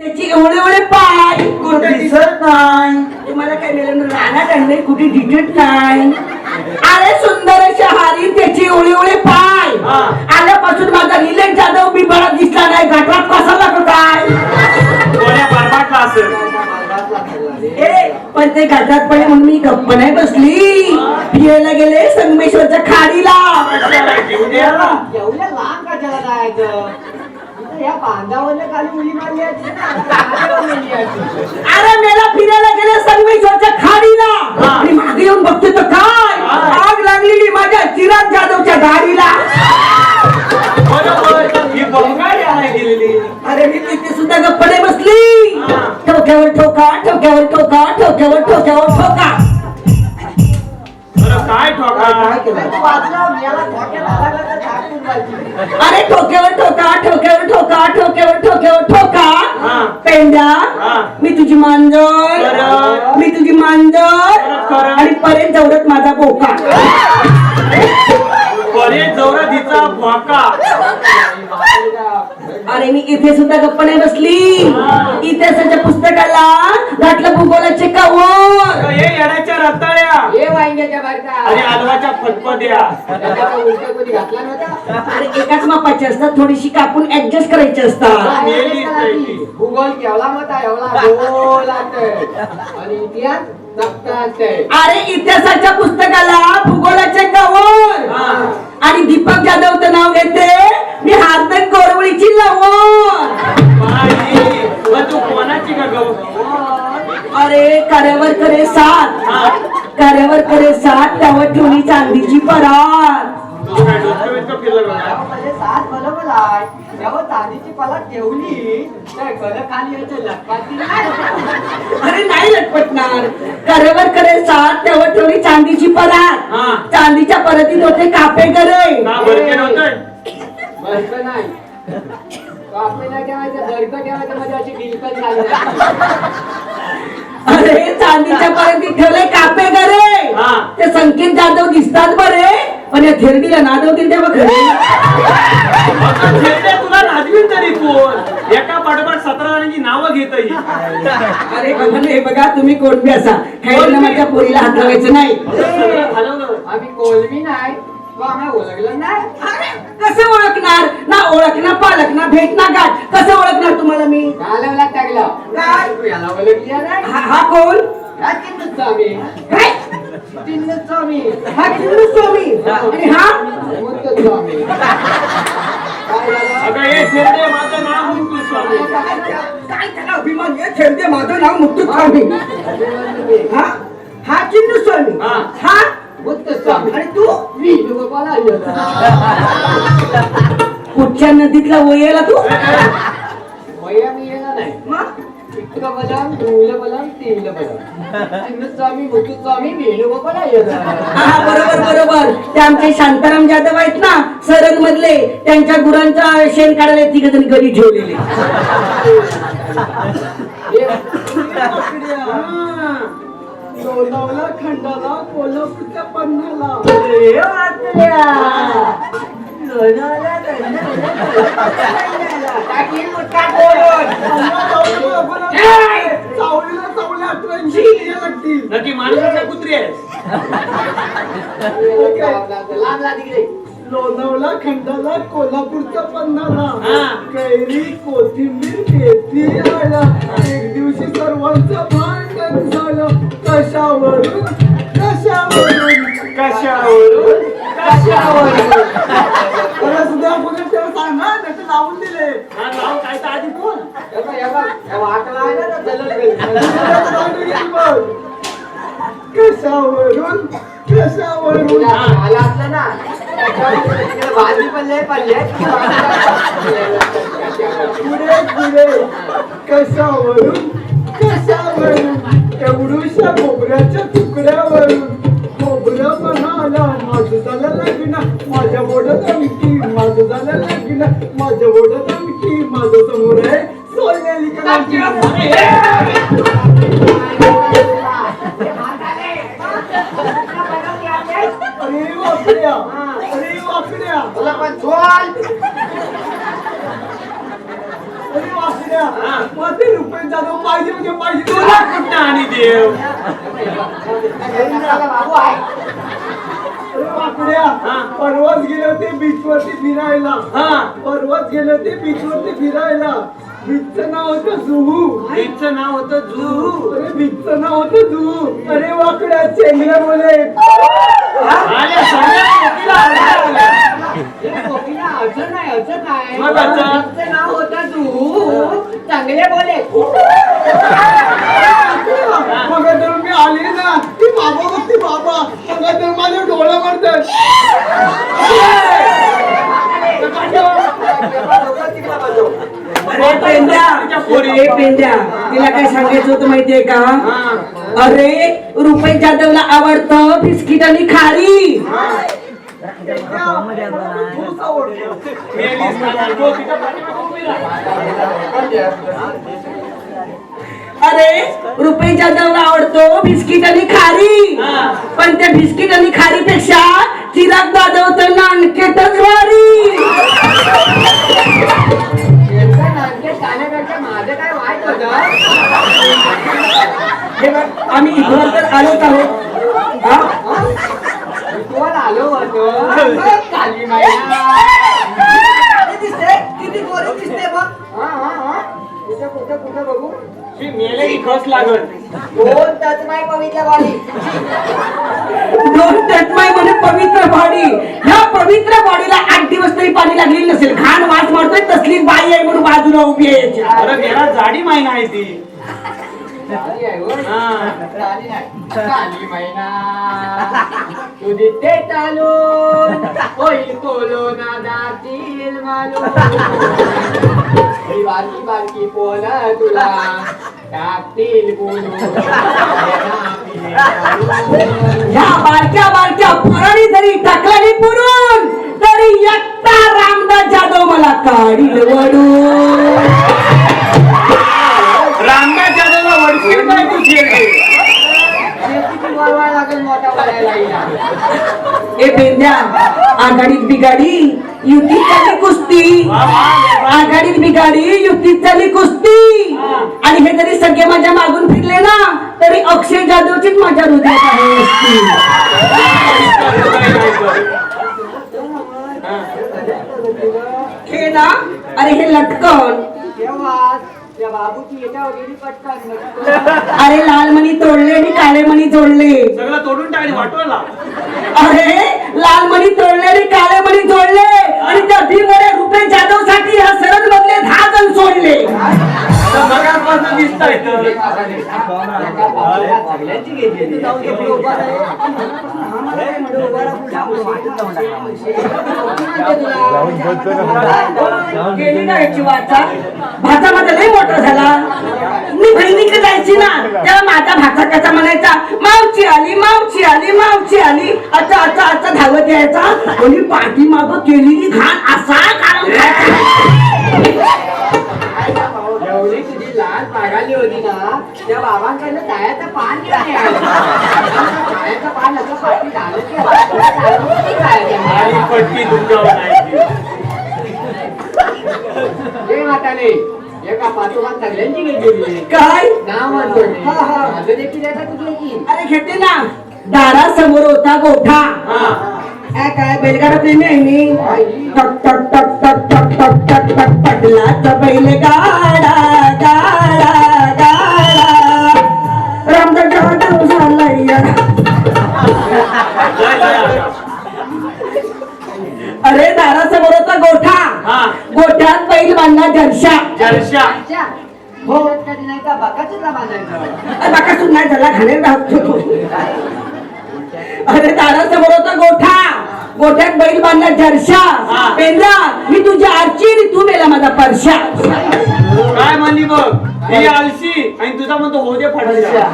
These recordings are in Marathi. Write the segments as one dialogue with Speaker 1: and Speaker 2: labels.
Speaker 1: त्याची एवढे एवढे पाय
Speaker 2: कुठे दिसत नाही?
Speaker 1: तुम्हाला काय मिळालं? रानात आणले कुठे डिटेट नाही? अरे सुंदर अशा हारी त्याची एवढे एवढे पाय.
Speaker 2: हा.
Speaker 1: आल्यापासून माझा निलेश जाधव मी बरा दिसला नाही. घाटात कसा लागतो काय?
Speaker 2: कोण्या बरबाटला असेल
Speaker 1: ए, पण ते घाटात पडे म्हणून मी गप्प नाही बसली. फिरायला गेले संगमेश्वरच्या खाडीला.
Speaker 3: खाली उडी मारली.
Speaker 1: अरे मेला फिरायला गेले संगमेश्वरच्या खाडीला. आणि मागे येऊन बघते तर काय. आग लागलेली माझ्या चिराग जाधवच्या गाडीला
Speaker 2: ही
Speaker 1: अरे मी तिथे सुद्धा गप्प नाही बसली. ठोक्यावर ठोका ठोक्यावर ठोका ठोक्यावर ठोक्यावर ठोका
Speaker 2: काय.
Speaker 1: अरे ठोक्यावर ठोका ठोक्यावर ठोका ठोक्यावर ठोक्यावर ठोका
Speaker 2: हा.
Speaker 1: पेंड्या
Speaker 2: हा.
Speaker 1: मी तुझी मांजर. मी तुझी मांजर. आणि पर्यंत जवळत माझा बोका
Speaker 2: भोका
Speaker 1: अरे मी इथे सुद्धा गप्प नाही बसली इतिहासाच्या पुस्तकाला
Speaker 2: आलवाच्या फटफट्या
Speaker 3: घातला नव्हता
Speaker 1: अरे एकाच मापाचे असतात थोडीशी कापून ऍडजस्ट करायची असतात
Speaker 2: ती.
Speaker 3: भूगोल एवढा गोल. आणि इतिहास चपटा.
Speaker 1: अरे इतिहासाच्या पुस्तकाला भूगोलाचे कवर
Speaker 2: हा.
Speaker 1: आणि दीपक जाधवचं नाव घेते मी हार्दक गोरवळीची लवण
Speaker 2: बाई, मग तू कोणाची का गहू
Speaker 1: अरे कार्यावर करे साथ
Speaker 2: हा.
Speaker 1: कार्यावर करे साथ त्यावर ठेवली चांदीची परात
Speaker 3: सात
Speaker 1: अरे नाही लटपटणार. कार्यावर करे साथ त्यावर ठेवली चांदीची परात
Speaker 2: हा.
Speaker 1: चांदीच्या परतीत होते कापे करे
Speaker 2: का नव्हतं?
Speaker 3: नाही. आपल्याला ठेवायचं बरक ठेवायचं म्हणजे अशी बिलकल झाली.
Speaker 1: अरे चांदीच्या परतीत ठेवले कापे करे
Speaker 2: हा.
Speaker 1: ते संकेत जाधव दिसतात बरे. पण या थेरडीला नादवतील तेव्हा खरे?
Speaker 2: आता खेळते तुला नादवीन तरी कोण? एका पाठोपाठ सतरा जणांची नावं घेत ही.
Speaker 1: अरे बघा हे बघा तुम्ही कोण बी असा माझ्या पोरीला हात लावायचं नाही
Speaker 3: आम्ही कोलमी नाही. तो आम्हाला ओळखलं नाही.
Speaker 1: अरे, कसे ओळखणार? ना ओळख ना पालक ना भेट ना गाठ. कसं ओळखणार तुम्हाला मी?
Speaker 3: घालवला टाकला
Speaker 1: काय?
Speaker 3: तू याला ओळखली नाही
Speaker 1: हा हा कोण?
Speaker 3: हा स्वामी.
Speaker 1: काय?
Speaker 3: चिन्नच स्वामी.
Speaker 1: हा किल्लू स्वामी. आणि हा?
Speaker 3: मुक्त स्वामी. काय झालं?
Speaker 2: अगं हे खेळते माझं नाव मुंकू स्वामी.
Speaker 1: काय त्याला अभिमान? आहे? खेळते माझं नाव मुत्तू स्वामी. हा? हा चिन्नू स्वामी.
Speaker 2: हा.
Speaker 1: हा आणि तू
Speaker 3: मी
Speaker 1: कुठच्या नदीतला वयाला तू
Speaker 3: मया मी येणार नाही? इतकं स्वामी स्वामी
Speaker 1: हा बरोबर बरोबर ते आमचे शांताराम जाधव आहेत ना सरन मधले त्यांच्या गुरांचा शेण काढायला तिघ जण घरी ठेवलेले लोणावळा खंडाला कोल्हापूरच्या पन्नाला
Speaker 2: नक्की माणसाच्या कुत्री
Speaker 3: तिकडे
Speaker 4: लोणावळा खंडाला कोल्हापूरच्या पन्नाला. कैरी कोथिंबीर मेथी आला एक दिवशी सर्वांचं झालं कशावरून? कशावरून?
Speaker 2: कशावरून
Speaker 4: मला सुद्धा आपण तेव्हा सांगा त्याचं लावून दिले.
Speaker 2: हा नाव काय तर आधी कोण.
Speaker 4: कशावरून? कशावरून?
Speaker 3: भाजी पण लय पडली
Speaker 4: पुढे पुढे. कशावरून? कशावरून? एवढूशा खोबऱ्याच्या तुकड्यावरून. खोबरं म्हणाला माझं झालं लग्न माझ्या बोटात अंगठी माझं झालं लग्न माझ्या बोटात अंगठी माझं समोर आहे सोन्याली अरे वाकड्या अरे वाकड्या.
Speaker 3: तुला पण झोल
Speaker 4: अरे वाकड्या माझे
Speaker 2: कुठं आणि देव
Speaker 3: बाबू आहे
Speaker 4: अरे वाकड्या
Speaker 2: हा.
Speaker 4: परवाच गेले होते बीच वरती फिरायला.
Speaker 2: हा.
Speaker 4: परवाच गेले होते बीच वरती फिरायला. बीचचं नाव होतं जुहू.
Speaker 2: बीचचं नाव होतं जू
Speaker 4: अरे बीचचं नाव होतं जुहू. अरे वाकड्या चेंगल्या बोले
Speaker 2: आले सगळ्या कोकीला आल्या.
Speaker 3: हे गोपीला असं नाही असं नाही
Speaker 2: मग असं?
Speaker 3: तिचं नाव होतं तू चांगले बोले
Speaker 4: मग तर मी आले ना ती बाबा बघ ती बाबा मग तर माझे डोळं म्हणतात
Speaker 1: अरे पेंद्या तिला काय सांगायचं होतं माहितीये का. अरे रुपये जाधवला आवडतं बिस्किट आणि खारी. अरे रुपये जाधवला आवडतो बिस्किट आणि खारी. पण त्या बिस्किट आणि खारी पेक्षा चिराग जाधवचं नानकेटच भारी हे बघ, आम्ही इथवर तर आलोच आहोत. हा?
Speaker 3: आलो होतो. काली मैया
Speaker 1: किती गोरी दिसते बघ.
Speaker 3: हा हा हा. कुठं कुठं कुठं बघू?
Speaker 2: शी मेलेली खस लागत
Speaker 3: दोन तत्माय पवित्र वाली
Speaker 1: दोन तटमाय म्हणे पवित्र बॉडी ह्या पवित्र बॉडीला आठ दिवस तरी पाणी लागलेली नसेल. घाण वास मारतोय तसली बाई आहे म्हणून बाजूला उभी आहे.
Speaker 2: अरे मेरा जाडी माहीन आहे ती. हा.
Speaker 3: काली मैना. तू चालून होईल कोलोना जातील मालून ही बारकी बारकी पोल तुला टाकतील
Speaker 1: ह्या बारक्या बारक्या पोरांनी जरी टाकल्याने पुरून तरी एकटा रामदास जाधव मला काढील वडून. ए पेंद्या आघाडीत बिगाडी युतीत झाली कुस्ती. आघाडीत बिगाडी युतीत झाली कुस्ती. आणि हे जरी सगळे माझ्या मागून फिरले ना तरी अक्षय जाधवचीच माझ्या हृदयात आहे. हे ना अरे हे लटकन. अरे लाल मणी तोडले आणि काळे मणी जोडले.
Speaker 2: सगळं तोडून टाकले वाटवला
Speaker 1: अरे लाल मणी तोडले आणि काळे मणी जोडले. आणि त्या भीमवड्या रुपये जाधवसाठी ह्या सरद मधले दहा जण सोडले.
Speaker 2: दिसत इथं
Speaker 3: एका बाजूला सगळ्यांची घेतलेली.
Speaker 1: गेली ना याची वाचा. भाचा माझा लई मोठा झाला. मी बहिणीकडे जायची ना तेव्हा माझा भाचा कसा म्हणायचा? मावची आली मावची आली मावची आली. अच्छा अच्छा अच्छा धावत यायचा. कोणी पाठी माग केलेली घाण असा कारण
Speaker 3: एवढी तुझी लाज मागाली होती ना त्या बाबांकडनं दह्याचं पान पान असं पाठी झालं
Speaker 2: आणि पट्टी तुमच्यावर नाही
Speaker 3: हे म्हातारे एका पाठोपाठ सगळ्यांची घेतलेली
Speaker 1: काय
Speaker 3: नाव.
Speaker 1: हा, हा.
Speaker 3: माझं देखील एका तुझ्याची
Speaker 1: अरे घेते ना दारासमोर होता गोठा
Speaker 2: हा.
Speaker 1: काय काय बैलगाडा प्रेमी आहे मी टक टक टक टक टक टक टक टक पटलाचा बैलगाडा
Speaker 3: अच्छा हो. कधी नाही का बकाचूला बांधायचं
Speaker 1: अरे बाका तू नाही झाला घाणेर राहतो अरे दारासमोर होता गोठा. गोठ्यात बैल बांधला जरशा
Speaker 2: हा.
Speaker 1: पेंदा मी तुझी आरची आणि तू मेला माझा परशा.
Speaker 2: काय म्हणली बघ? ही आलशी आणि तुझा म्हणतो हो दे फडशा.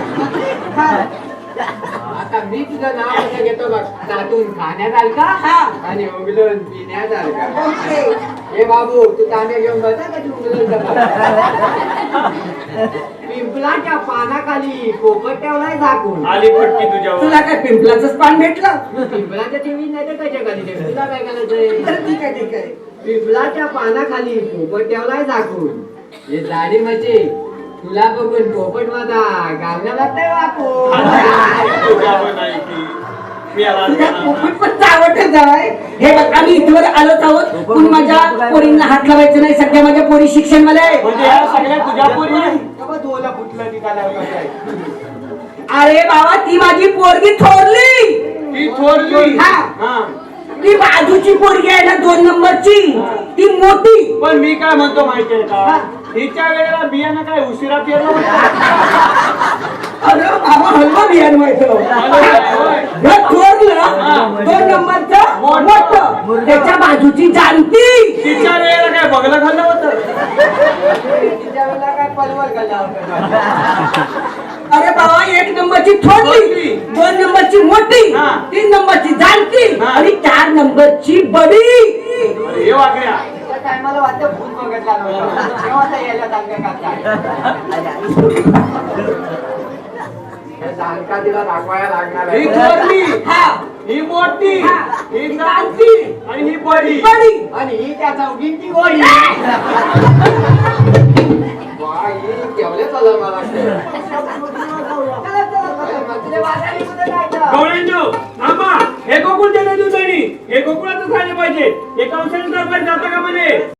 Speaker 3: आता मी तुझं नाव असं घेतो बघ. नातून खाण्यात आल का?
Speaker 1: हा.
Speaker 3: आणि उगलून पिण्यात आल का? हे बाबू तू तांबे घेऊन बसा का तू उगलून पिंपलाच्या पानाखाली पोपट ठेवलाय झाकून.
Speaker 2: आली तुझ्यावर.
Speaker 1: तुला काय पिंपलाच पान भेटलं?
Speaker 3: पिंपलाच्या टीव्ही नाही तर कशा खाली? तुला काय करायचंय?
Speaker 1: ठीक आहे ठीक आहे.
Speaker 3: पिंपलाच्या पानाखाली पोपट ठेवलाय झाकून. हे जाडी म्हणजे तुला बघून पोपट माझा गावला लागतंय बापू.
Speaker 1: पोपट पण चावटच आहे हे बघ आम्ही इथवर आलोच आहोत. पण माझ्या पोरींना हात लावायचं नाही सध्या माझ्या पोरी शिक्षणमध्ये आहे.
Speaker 2: म्हणजे या सगळ्या तुझ्या पोरी?
Speaker 3: दोला फुटलं निघाला
Speaker 1: अरे बाबा ती माझी पोरगी थोरली.
Speaker 2: ती थोरली?
Speaker 1: हा.
Speaker 2: हा.
Speaker 1: ती बाजूची पोरगी आहे ना दोन नंबरची. ती मोठी.
Speaker 2: पण मी काय म्हणतो माहितीये का? हिच्या वेळेला बियाणं काय उशिरा पेरलं
Speaker 1: अरे बाबा हलवा बियाण व्हायचं. दोन नंबरचं मोठं. त्याच्या बाजूची जाणती
Speaker 2: तिच्या वेळेला काय बगलं खाल्लं होतं?
Speaker 3: तिच्या वेळेला काय पलवर गेला होता
Speaker 1: अरे बाबा एक नंबरची थोरली. दोन नंबरची मोठी. तीन नंबरची जाणती. आणि चार नंबरची बडी.
Speaker 3: टायमाला वाटतं भूत बघितला नव्हता तेव्हा आता यायला चांगलं का तिला दाखवायला लागणार
Speaker 2: ही थोरली
Speaker 1: हा.
Speaker 2: ही मोठी
Speaker 1: हा.
Speaker 2: ही जाणती आणि ही बडी
Speaker 3: आणि ही त्या चौघींची गोळी ही केवढे चाललं मला
Speaker 2: गवळ्यांनो, थांबा. हे गोकुळ देणं दुधानी हे गोकुळाचं झाले पाहिजे. हे कंसाने दरबार जातं का म्हणे